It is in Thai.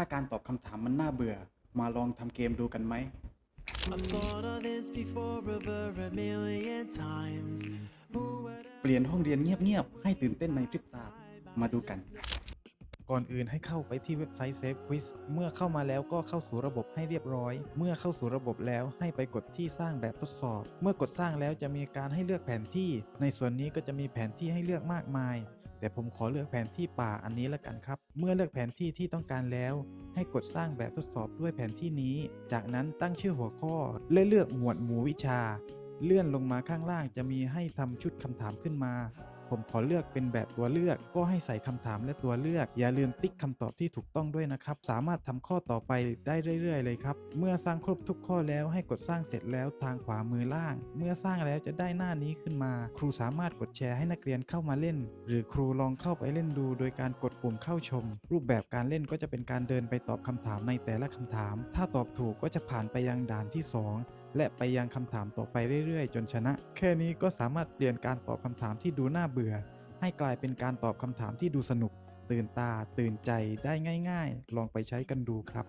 ถ้าการตอบคำถามมันน่าเบื่อ มาลองทำเกมดูกันไหม I've thought of this before over a million times. Who would เปลี่ยนห้องเรียนเงียบๆ ให้ตื่นเต้นในพริบตา มาดูกัน ก่อนอื่นให้เข้าไปที่เว็บไซต์ Safe Quiz เมื่อเข้ามาแล้วก็เข้าสู่ระบบให้เรียบร้อย เมื่อเข้าสู่ระบบแล้วให้ไปกดที่สร้างแบบทดสอบ เมื่อกดสร้างแล้วจะมีการให้เลือกแผนที่ ในส่วนนี้ก็จะมีแผนที่ให้เลือกมากมาย แต่ผมขอเลือกแผนที่ป่าอันนี้ละกันครับ เมื่อเลือกแผนที่ที่ต้องการแล้ว ให้กดสร้างแบบทดสอบด้วยแผนที่นี้ จากนั้นตั้งชื่อหัวข้อและเลือกหมวดหมู่วิชา เลื่อนลงมาข้างล่างจะมีให้ทำชุดคำถามขึ้นมา ผมขอเลือกเป็นแบบตัวเลือก ก็ให้ใส่คำถามและตัวเลือก อย่าลืมติ๊กคำตอบที่ถูกต้องด้วยนะครับ สามารถทำข้อต่อไปได้เรื่อย ๆ เลยครับ เมื่อสร้างครบทุกข้อแล้วให้กดสร้างเสร็จแล้วทางขวามือล่าง เมื่อสร้างแล้วจะได้หน้านี้ขึ้นมา ครูสามารถกดแชร์ให้นักเรียนเข้ามาเล่น หรือครูลองเข้าไปเล่นดู โดยการกดปุ่มเข้าชม รูปแบบการเล่นก็จะเป็นการเดินไปตอบคำถามในแต่ละคำถาม ถ้าตอบถูกก็จะผ่านไปยังด่านที่สอง และไปยังคำถามต่อไปเรื่อยๆ จนชนะ แค่นี้ก็สามารถเปลี่ยนการตอบคำถามที่ดูน่าเบื่อ ให้กลายเป็นการตอบคำถามที่ดูสนุก ตื่นตาตื่นใจได้ง่าย ๆ ลองไปใช้กันดูครับ